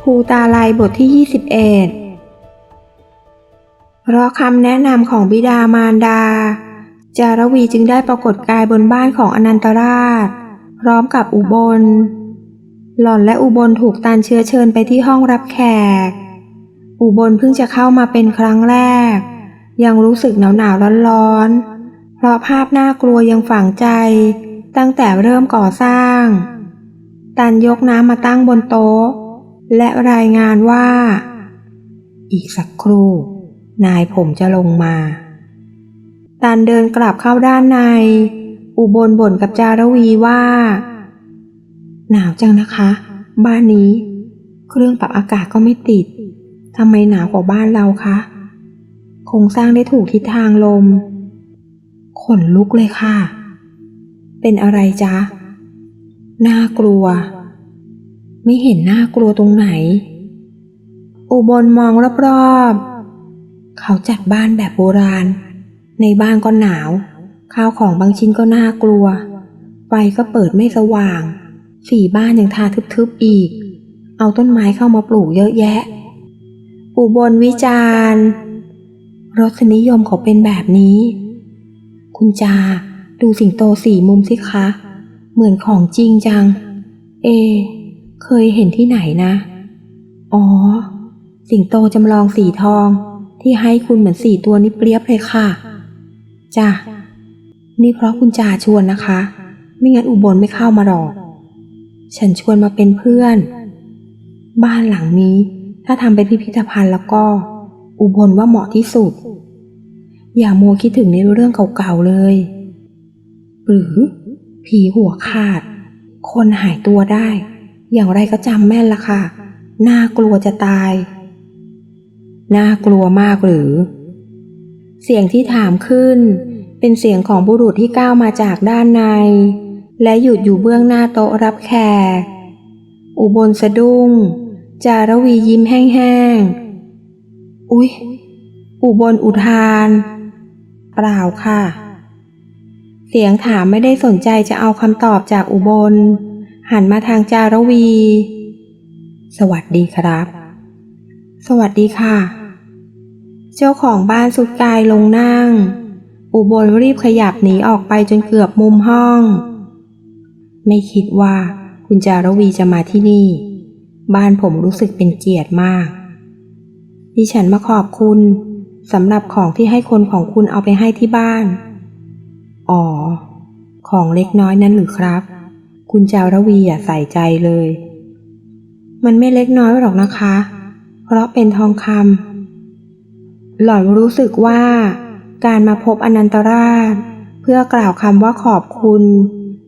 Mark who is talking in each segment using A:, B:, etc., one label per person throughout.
A: ภูตาลายบทที่ 21เพราะคำแนะนำของบิดามารดา จารวีจึงได้ปรากฏกายบนบ้านของอนันตราช พร้อมกับอุบล หล่อนและอุบลถูกตันเชื้อเชิญไปที่ห้องรับแขก อุบลเพิ่งจะเข้ามาเป็นครั้งแรก ยังรู้สึกหนาวหนาวร้อนร้อน เพราะภาพน่ากลัวยังฝังใจ ตั้งแต่เริ่มก่อสร้าง ตันยกน้ำมาตั้งบนโต๊ะ และรายงานว่า อีกสักครู่ นายผมจะลงมา ตันเดินกลับเข้าด้านใน อุบลบ่นกับจารวีว่า หนาวจังนะคะ บ้านนี้ เครื่องปรับอากาศก็ไม่ติดทำไมหนาวกว่าบ้านเราคะโครงสร้างได้ถูกทิศทางลม นลุกเลยค่ะ เป็นอะไรจ๊ะ น่ากลัว ไม่เห็นน่ากลัวตรงไหน อุบลมองรอบๆ เขาจัดบ้านแบบโบราณ ในบ้านก็หนาว ข้าวของบางชิ้นก็น่ากลัว ไฟก็เปิดไม่สว่าง สีบ้านยังทาทึบๆอีก เอาต้นไม้เข้ามาปลูกเยอะแยะ อุบลวิจารณ์รสนิยมเขาเป็นแบบนี้ คุณจา ดูสิงโตสี่มุมสิคะ เหมือนของจริงจัง เอ เคยเห็นที่ไหนนะ อ๋อ สิงโตจำลองสีทอง ที่ให้คุณเหมือนสี่ตัวนี้เปรียบเลยค่ะ จ้ะ นี่เพราะคุณจาชวนนะคะ ไม่งั้นอุบลไม่เข้ามาหรอก ฉันชวนมาเป็นเพื่อน บ้านหลังนี้ ถ้าทำเป็นพิพิธภัณฑ์แล้วก็ อุบลว่าเหมาะที่สุด อย่ามัวคิดถึงในเรื่องเก่าๆเลย หรือ ผีหัวขาด คนหายตัวได้ อย่างไรก็จำแม่นละค่ะ น่ากลัวจะตาย น่ากลัวมากหรือ เสียงที่ถามขึ้น เป็นเสียงของบุรุษที่ก้าวมาจากด้านใน และหยุดอยู่เบื้องหน้าโต๊ะรับแขก อุบลสะดุ้ง จารวียิ้มแห้งๆ อุ๊ยอุบลอุทาน ปล่าค่ะ เสียงถามไม่ได้สนใจจะเอาคำตอบจากอุบล หันมาทางจารวี สวัสดีครับ สวัสดีค่ะ เจ้าของบ้านสุดกายลงนั่ง อุบลรีบขยับหนีออกไปจนเกือบมุมห้อง ไม่คิดว่าคุณจารวีจะมาที่นี่ บ้านผมรู้สึกเป็นเกียรติมาก ดิฉันมาขอบคุณ สำหรับของที่ให้คนของคุณเอาไปให้ที่บ้าน อ๋อ ของเล็กน้อยนั้นหรือครับ คุณจารวีอย่าใส่ใจเลย มันไม่เล็กน้อยหรอกนะคะ เพราะเป็นทองคำหล่อนรู้สึกว่าการมาพบอนันตราช เพื่อกล่าวคำว่าขอบคุณ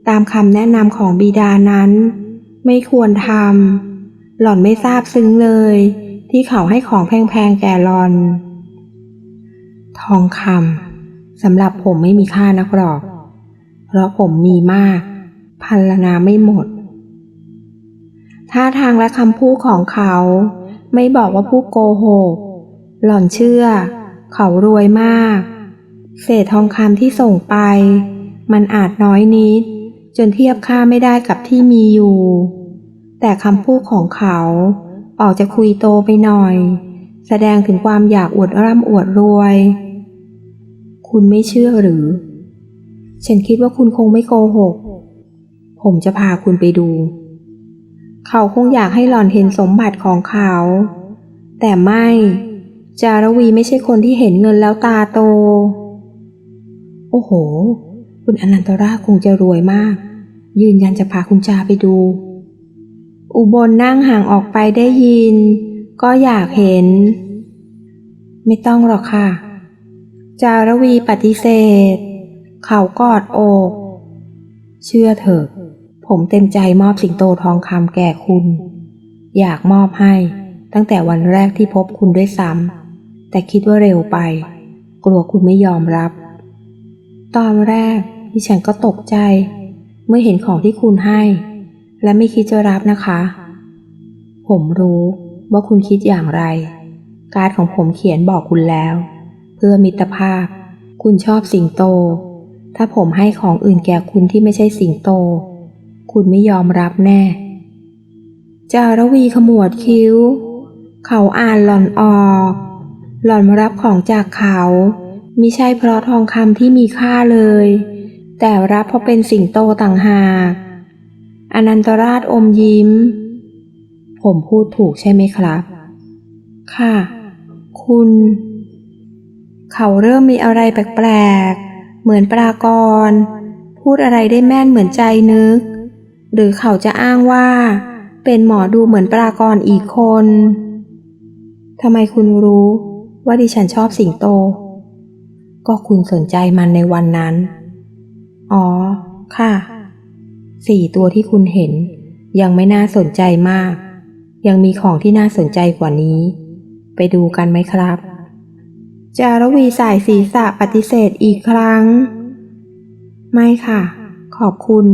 A: ตามคำแนะนำของบิดานั้น ไม่ควรทำหล่อนไม่ทราบซึ้งเลย ที่เขาให้ของแพงๆแก่หล่อน ทองคำสำหรับผมไม่มีค่านักหรอก เพราะผมมีมาก พันลนาไม่หมด ท่าทางและคำพูดของเขา ไม่บอกว่าผู้โกหก หล่อนเชื่อ เขารวยมาก เศษทองคำที่ส่งไป มันอาจน้อยนิด จนเทียบค่าไม่ได้กับที่มีอยู่ แต่คำพูดของเขาออกจะคุยโตไปหน่อย แสดงถึงความอยากอวดร่ำอวดรวย คุณไม่เชื่อหรือ ฉันคิดว่าคุณคงไม่โกหก ผมจะพาคุณไปดู เขาคงอยากให้หล่อนเห็นสมบัติของเขา แต่ไม่ จารวีไม่ใช่คนที่เห็นเงินแล้วตาโต โอ้โห คุณอนันตราคงจะรวยมาก ยืนยันจะพาคุณจาไปดู อุบลนั่งห่างออกไปได้ยิน ก็อยากเห็น ไม่ต้องหรอกค่ะ จารวีปฏิเสธ เขากอดอก เชื่อเถอะ ผมเต็มใจมอบสิงโตทองคำแก่คุณ อยากมอบให้ตั้งแต่วันแรกที่พบคุณด้วยซ้ำแต่คิดว่าเร็วไป กลัวคุณไม่ยอมรับ ตอนแรกดิฉันก็ตกใจ เมื่อเห็นของที่คุณให้ และไม่คิดจะรับนะคะ ผมรู้ว่าคุณคิดอย่างไร การของผมเขียนบอกคุณแล้ว พื่อมิตรภาพ คุณชอบสิงโต ถ้าผมให้ของอื่นแก่คุณที่ไม่ใช่สิงโต คุณไม่ยอมรับแน่ จารวีขมวดคิ้ว เขาอ่านหล่อนออก หล่อนมารับของจากเขามิใช่เพราะทองคำที่มีค่าเลย แต่รับเพราะเป็นสิงโตต่างหากอนันตราชอมยิ้ม ผมพูดถูกใช่ไหมครับ ค่ะ คุณ เขาเริ่มมีอะไรแปลกๆ เหมือนปรากร พูดอะไรได้แม่นเหมือนใจนึก หรือเขาจะอ้างว่า เป็นหมอดูเหมือนปรากรอีกคนทำไมคุณรู้ว่าดิฉันชอบสิงโต ก็คุณสนใจมันในวันนั้น อ๋อ ค่ะ สี่ตัวที่คุณเห็น ยังไม่น่าสนใจมาก ยังมีของที่น่าสนใจกว่านี้ ไปดูกันไหมครับ จารวีสายศีรษะปฏิเสธอีกครั้ง ไม่ค่ะ ขอบคุณ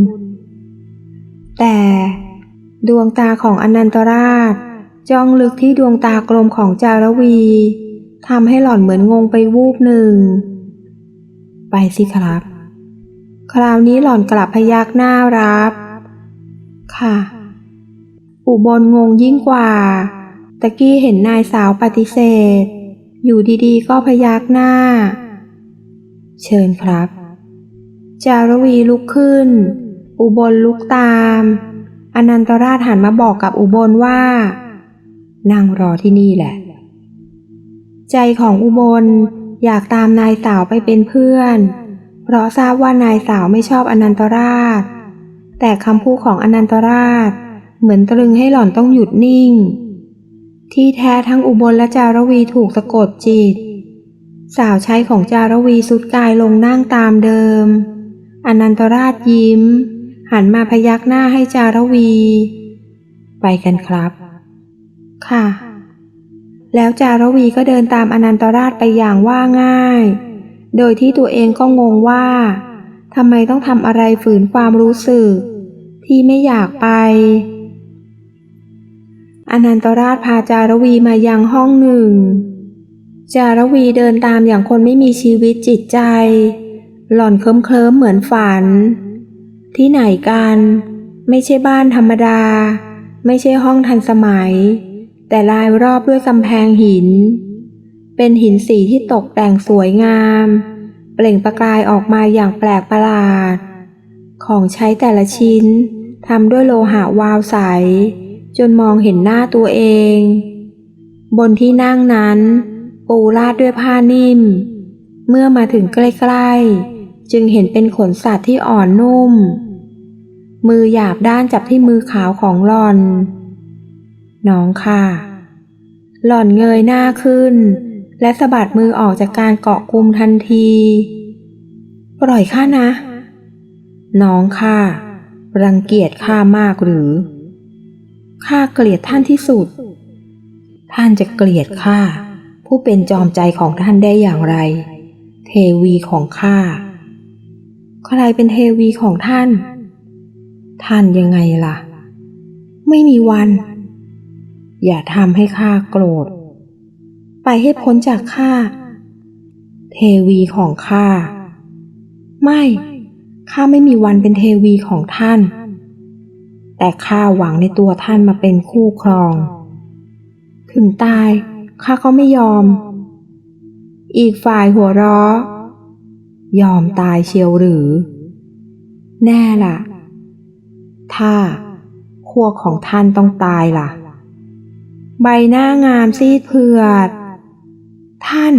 A: แต่ดวงตาของอนันตราช จ้องลึกที่ดวงตากลมของจารวีทำให้หล่อนเหมือนงงไปวูบหนึ่ง ไปสิครับ คราวนี้หล่อนกลับพยักหน้ารับ ค่ะ อุบลงงยิ่งกว่า ตะกี้เห็นนายสาวปฏิเสธ อยู่ดีๆ ก็พยักหน้า เชิญครับ จารวีลุกขึ้น อุบลลุกตาม อนันตราชหันมาบอกกับอุบลว่า นั่งรอที่นี่แหละ ใจของอุบลอยากตามนายสาวไปเป็นเพื่อน เพราะทราบว่านายสาวไม่ชอบอนันตราช แต่คำพูดของอนันตราช เหมือนตรึงให้หล่อนต้องหยุดนิ่ง ที่แท้ทั้งอุบลและจารวีถูกสะกดจิต สาวใช้ของจารวีสุดกายลงนั่งตามเดิม อนันตราชยิ้ม หันมาพยักหน้าให้จารวี ไปกันครับ ค่ะ แล้วจารวีก็เดินตามอนันตราชไปอย่างว่าง่าย โดยที่ตัวเองก็งงว่าทำไมต้องทำอะไรฝืนความรู้สึก ที่ไม่อยากไป อนันตราชพาจารวีมายังห้องหนึ่ง จารวีเดินตามอย่างคนไม่มีชีวิตจิตใจ หล่อนเคลิ้มเคลิ้มเหมือนฝัน ที่ไหนกัน ไม่ใช่บ้านธรรมดา ไม่ใช่ห้องทันสมัย แต่ลายรอบด้วยกำแพงหิน เป็นหินสีที่ตกแต่งสวยงาม เปล่งประกายออกมาอย่างแปลกประหลาด ของใช้แต่ละชิ้นทำด้วยโลหะวาวใส จนมองเห็นหน้าตัวเอง บนที่นั่งนั้น ปูราดด้วยผ้านิ่ม เมื่อมาถึงใกล้ๆ จึงเห็นเป็นขนสัตว์ที่อ่อนนุ่ม มือหยาบด้านจับที่มือขาวของหลอน น้องค่ะ หล่อนเงยหน้าขึ้น และสะบัดมือออกจากการเกาะกลุมทันที ปล่อยข้านะ น้องค่ะ รังเกียจข้ามากหรือ ข้าเกลียดท่านที่สุด ท่านจะเกลียดข้าผู้เป็นจอมใจของท่านได้อย่างไร เทวีของข้าใครเป็นเทวีของท่าน ท่านยังไงล่ะ ไม่มีวัน อย่าทำให้ข้าโกรธ ไปให้พ้นจากข้า เทวีของข้า ไม่ ข้าไม่มีวันเป็นเทวีของท่าน แต่ข้าหวังในตัวท่านมาเป็นคู่ครอง ถึงตายข้าก็ไม่ยอม อีกฝ่ายหัวเราะยอมตายเชียวหรือ แน่ล่ะ ถ้าขั้วของท่านต้องตายล่ะ ใบหน้างามซีดเผือด ท่าน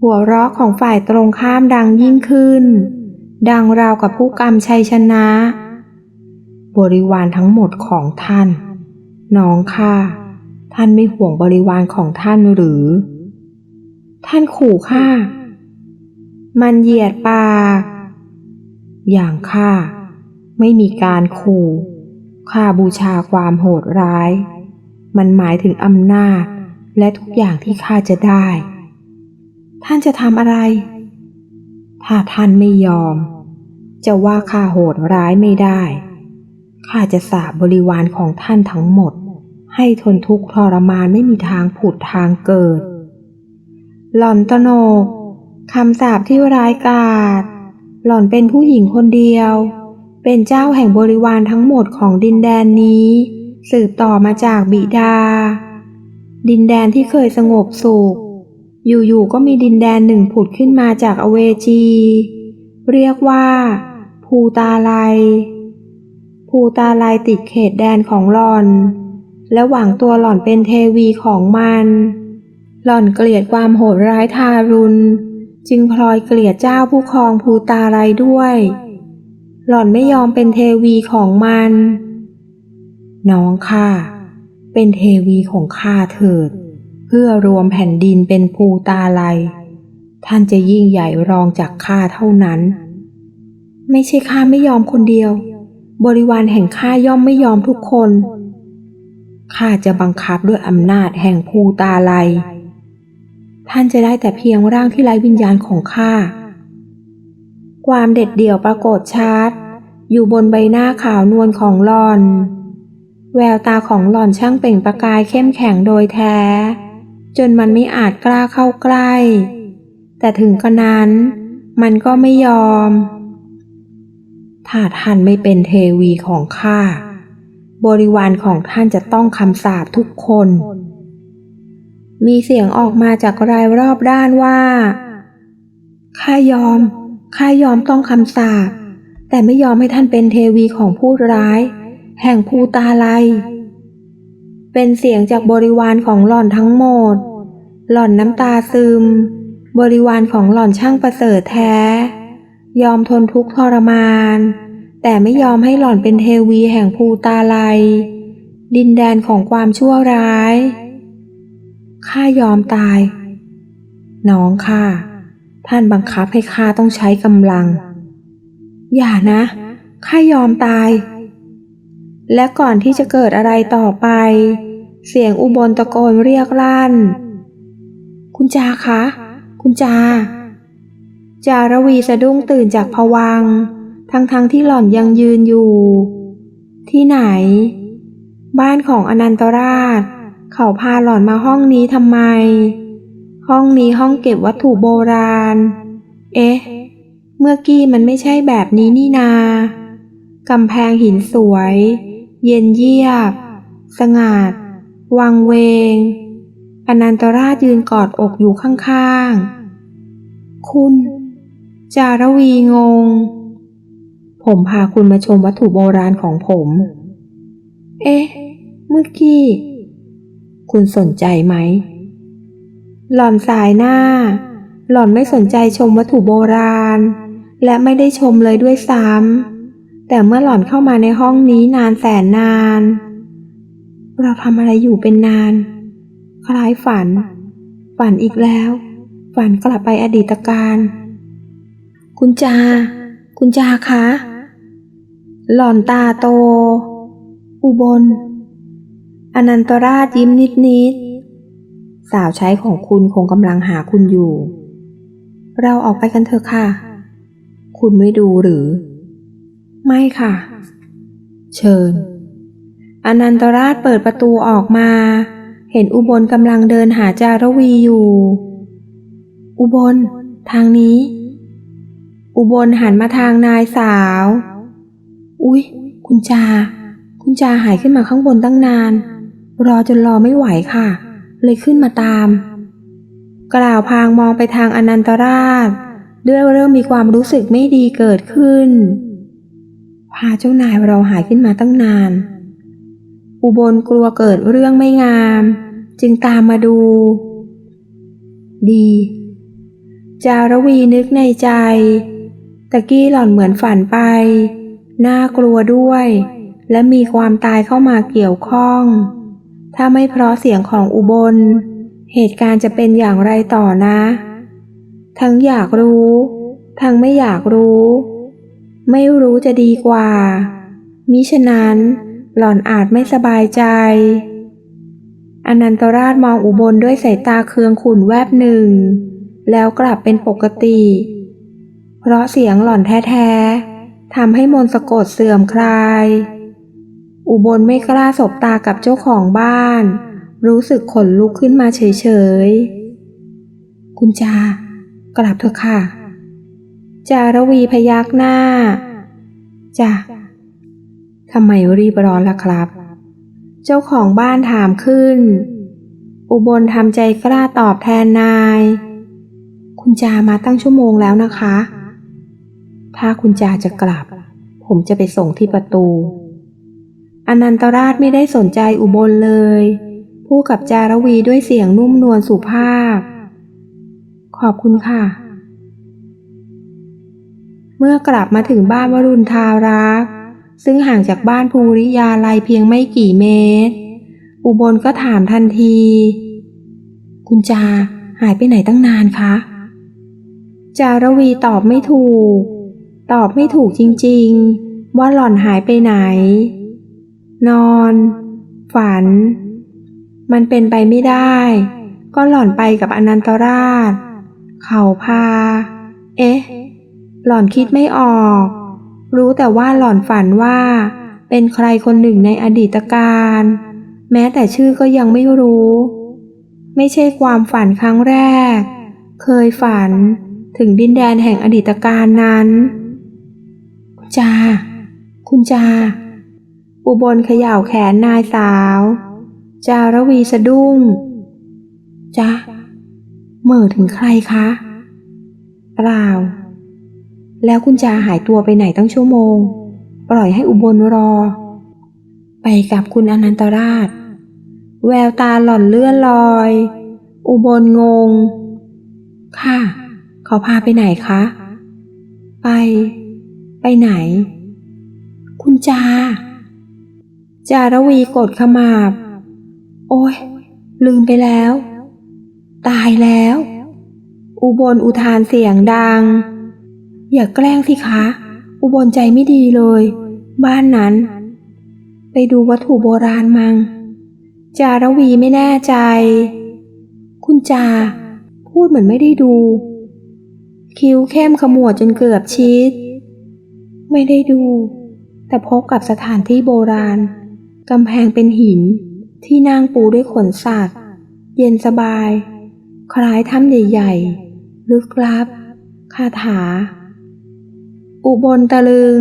A: หัวเราะของฝ่ายตรงข้ามดังยิ่งขึ้น ดังราวกับผู้กำชัยชนะ บริวารทั้งหมดของท่าน น้องค่ะท่านไม่ห่วงบริวารของท่านหรือ ท่านขู่ข้ามันเหยียดปาก อย่างข้าไม่มีการขู่ข้าบูชาความโหดร้าย มันหมายถึงอำนาจและทุกอย่างที่ข้าจะได้ ท่านจะทำอะไร ถ้าท่านไม่ยอม จะว่าข้าโหดร้ายไม่ได้ ข้าจะสาบบริวารของท่านทั้งหมด ให้ทนทุกข์ทรมานไม่มีทางผุดทางเกิด หล่อนตโนกคำสาปที่ร้ายกาจหล่อนเป็นผู้หญิงคนเดียว เป็นเจ้าแห่งบริวารทั้งหมดของดินแดนนี้ สืบต่อมาจากบิดา ดินแดนที่เคยสงบสุข อยู่ๆก็มีดินแดนหนึ่งผุดขึ้นมาจากอเวจี เรียกว่า ภูตาไลย ภูตาไลยติดเขตแดนของหล่อน และหวังตัวหล่อนเป็นเทวีของมัน หล่อนเกลียดความโหดร้ายทารุณ จึงพลอยเกลียดเจ้าผู้ครองภูตาไลยด้วย หล่อนไม่ยอมเป็นเทวีของมัน น้องข้าเป็นเทวีของข้าเถิด เพื่อรวมแผ่นดินเป็นภูตาไลยท่านจะยิ่งใหญ่รองจากข้าเท่านั้น ไม่ใช่ข้าไม่ยอมคนเดียว บริวารแห่งข้าย่อมไม่ยอมทุกคนข้าจะบังคับด้วยอำนาจแห่งภูตาไลยท่านจะได้แต่เพียงร่างที่ไร้วิญญาณของข้า ความเด็ดเดี่ยวปรากฏชัดอยู่บนใบหน้าขาวนวลของหลอน แววตาของหลอนช่างเปล่งประกายเข้มแข็งโดยแท้ จนมันไม่อาจกล้าเข้าใกล้ แต่ถึงกระนั้นมันก็ไม่ยอม ถ้าท่านไม่เป็นเทวีของข้า บริวารของท่านจะต้องคำสาปทุกคน มีเสียงออกมาจากรายรอบด้านว่า ข้ายอม ข้ายอมต้องคำสาป แต่ไม่ยอมให้ท่านเป็นเทวีของผู้ร้าย แห่งภูตาไลยเป็นเสียงจากบริวารของหล่อนทั้งหมด หล่อนน้ำตาซึม บริวารของหล่อนช่างประเสริฐแท้ ยอมทนทุกข์ทรมาน แต่ไม่ยอมให้หล่อนเป็นเทวีแห่งภูตาไลยดินแดนของความชั่วร้าย ข้ายอมตาย น้องข้าท่านบังคับให้ข้าต้องใช้กำลัง อย่านะ ข้ายอมตาย และก่อนที่จะเกิดอะไรต่อไป เสียงอุบลตะโกนเรียกลั่น คุณจาคะ คุณจา จารวีสะดุ้งตื่นจากผวัง ทั้งๆทที่หล่อนยังยืนอยู่ ที่ไหน บ้านของอนันตราช เขาพาหล่อนมาห้องนี้ทำไม ห้องนี้ห้องเก็บวัตถุโบราณ เอ๊ะ เมื่อกี้มันไม่ใช่แบบนี้นี่นากำแพงหินสวย เย็นเยียบ สงัดวังเวง อนันตราชยืนกอดอกอยู่ข้างๆ คุณ จารวีงง ผมพาคุณมาชมวัตถุโบราณของผม เอ๊ะ เมื่อกี้ คุณสนใจไหม หล่อนสายหน้า หล่อนไม่สนใจชมวัตถุโบราณ และไม่ได้ชมเลยด้วยซ้ำ แต่เมื่อหล่อนเข้ามาในห้องนี้นานแสนนาน เราทำอะไรอยู่เป็นนาน คล้ายฝัน ฝันอีกแล้ว ฝันกลับไปอดีตการ คุณจา คุณจาคะ หล่อนตาโต อุบล อนันตราชยิ้มนิดนิดๆสาวใช้ของคุณคงกำลังหาคุณอยู่ เราออกไปกันเถอะค่ะ คุณไม่ดูหรือ ไม่ค่ะ เชิญ อนันตราชเปิดประตูออกมา เห็นอุบลกำลังเดินหาจารวีอยู่ อุบล ทางนี้ อุบลหันมาทางนายสาว อุ๊ย คุณจา คุณจาหายขึ้นมาข้างบนตั้งนาน รอจนรอไม่ไหวค่ะ เลยขึ้นมาตาม กล่าวพางมองไปทางอนันตราช ด้วยเริ่มมีความรู้สึกไม่ดีเกิดขึ้น พาเจ้านายเราหายขึ้นมาตั้งนาน อุบลกลัวเกิดเรื่องไม่งาม จึงตามมาดู ดี จารวีนึกในใจ ตะกี้หล่อนเหมือนฝันไป น่ากลัวด้วย และมีความตายเข้ามาเกี่ยวข้อง ถ้าไม่เพราะเสียงของอุบล เหตุการณ์จะเป็นอย่างไรต่อนะ ทั้งอยากรู้ ทั้งไม่อยากรู้ ไม่รู้จะดีกว่า มิฉะนั้น หล่อนอาจไม่สบายใจอนันตราชมองอุบลด้วยสายตาเคืองขุ่นแวบหนึ่ง แล้วกลับเป็นปกติ เพราะเสียงหล่อนแท้ๆทำให้มนสะกดเสื่อมคลาย อุบลไม่กล้าสบตากับเจ้าของบ้าน รู้สึกขนลุกขึ้นมาเฉยๆ คุณจา กลับเถอะค่ะ จารวีพยักหน้าจ้ะทำไมรีบร้อนล่ะครับ เจ้าของบ้านถามขึ้น อุบลทำใจกล้าตอบแทนนาย คุณจามาตั้งชั่วโมงแล้วนะคะ ถ้าคุณจาจะกลับ ผมจะไปส่งที่ประตู อนันตราชไม่ได้สนใจอุบลเลย พูดกับจารวีด้วยเสียงนุ่มนวลสุภาพ ขอบคุณค่ะ เมื่อกลับมาถึงบ้านวรุณทารัก ซึ่งห่างจากบ้านภูริยาลัยเพียงไม่กี่เมตร อุบลก็ถามทันที คุณจาหายไปไหนตั้งนานคะจารวีตอบไม่ถูก ตอบไม่ถูกจริงๆ ว่าหล่อนหายไปไหน นอน ฝัน มันเป็นไปไม่ได้ ก็หล่อนไปกับอนันตราช เขาพา เอ๊ะ หล่อนคิดไม่ออก รู้แต่ว่าหล่อนฝันว่า เป็นใครคนหนึ่งในอดีตการ แม้แต่ชื่อก็ยังไม่รู้ ไม่ใช่ความฝันครั้งแรก เคยฝันถึงดินแดนแห่งอดีตการนั้น จา คุณจา อุบลเขย่าแขนนายสาว จารวีสะดุ้งจ้ะเหม่อถึงใครคะ เปล่า แล้วคุณจาหายตัวไปไหนตั้งชั่วโมง ปล่อยให้อุบลรอ ไปกับคุณอนันตราช แววตาหล่อนเลื่อนลอย อุบลงง ค่ะ เขาพาไปไหนคะ ไป ไปไหน คุณจา จารวีกดขมาบ โอ้ย ลืมไปแล้ว ตายแล้ว อุบลอุทานเสียงดัง อย่าแกล้งสิคะ อุบลใจไม่ดีเลย บ้านนั้น ไปดูวัตถุโบราณมัง จารวีไม่แน่ใจ คุณจา พูดเหมือนไม่ได้ดู คิ้วเข้มขมวดจนเกือบชิด ไม่ได้ดู แต่พบกับสถานที่โบราณกำแพงเป็นหิน ที่นั่งปูด้วยขนสัตว์ เย็นสบาย คล้ายถ้ำใหญ่ๆ ลึกลับ คาถา อุบลตะลึง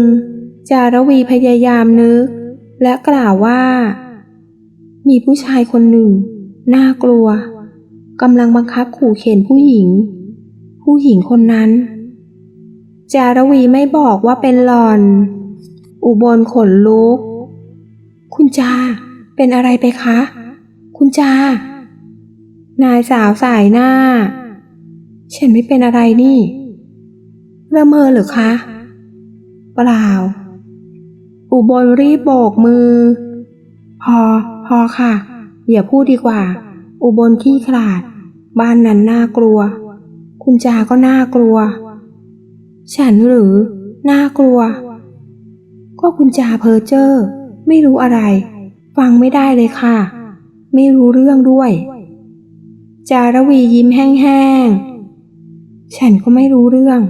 A: จารวีพยายามนึก และกล่าวว่า มีผู้ชายคนหนึ่ง น่ากลัวกำลังบังคับขู่เข็นผู้หญิง ผู้หญิงคนนั้น จารวีไม่บอกว่าเป็นหลอน อุบลขนลุก คุณจา เป็นอะไรไปคะ คุณจา นายสาวสายหน้า ฉันไม่เป็นอะไรนี่ระเมอหรือคะ เปล่า อุบลรีบโบกมือ พอ พอค่ะอย่าพูดดีกว่า อุบลขี้ขลาด บ้านนั้นน่ากลัว คุณจาก็น่ากลัว ฉันหรือ น่ากลัว ก็คุณจาเพอเจอร์ ไม่รู้อะไร ฟังไม่ได้เลยค่ะ ไม่รู้เรื่องด้วย จารวียิ้มแห้งๆ ฉันก็ไม่รู้เรื่อง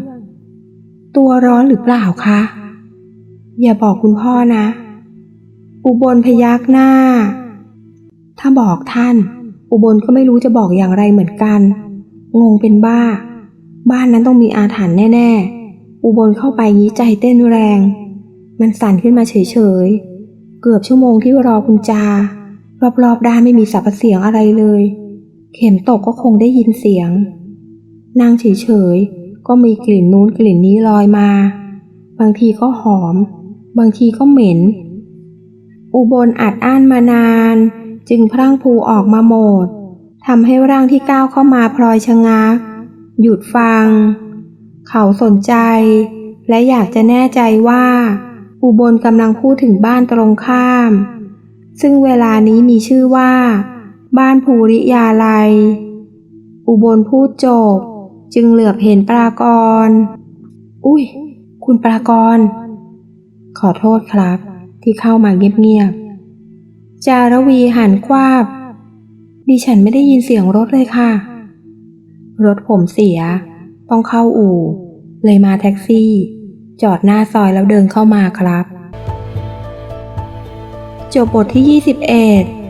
A: ตัวร้อนหรือเปล่าคะ อย่าบอกคุณพ่อนะ อุบลพยักหน้า ถ้าบอกท่าน อุบลก็ไม่รู้จะบอกอย่างไรเหมือนกัน งงเป็นบ้า บ้านนั้นต้องมีอาถรรพ์แน่ ๆ อุบลเข้าไปงี้ใจเต้นแรง มันสั่นขึ้นมาเฉยๆ เกือบชั่วโมงที่รอคุณจา รอบๆด้านไม่มีสับเสียงอะไรเลย เข็มตกก็คงได้ยินเสียง นั่งเฉยๆ ก็มีกลิ่นนู้นกลิ่นนี้ลอยมา บางทีก็หอม บางทีก็เหม็น อุบลอัดอั้นมานาน จึงพรั่งพูออกมาหมดทำให้ร่างที่ก้าวเข้ามาพลอยชะงัก หยุดฟัง เขาสนใจ และอยากจะแน่ใจว่า อุบลกำลังพูดถึงบ้านตรงข้าม ซึ่งเวลานี้มีชื่อว่า บ้านภูริยาลัย อุบลพูดจบ จึงเหลือบเห็นปรากร อุ้ย คุณปรากร ขอโทษครับ ที่เข้ามาเงียบๆจารวีหันควาบดิฉันไม่ได้ยินเสียงรถเลยค่ะ รถผมเสีย ต้องเข้าอู่ เลยมาแท็กซี่ จอดหน้าซอยแล้วเดินเข้ามาครับ จบบทที่ 21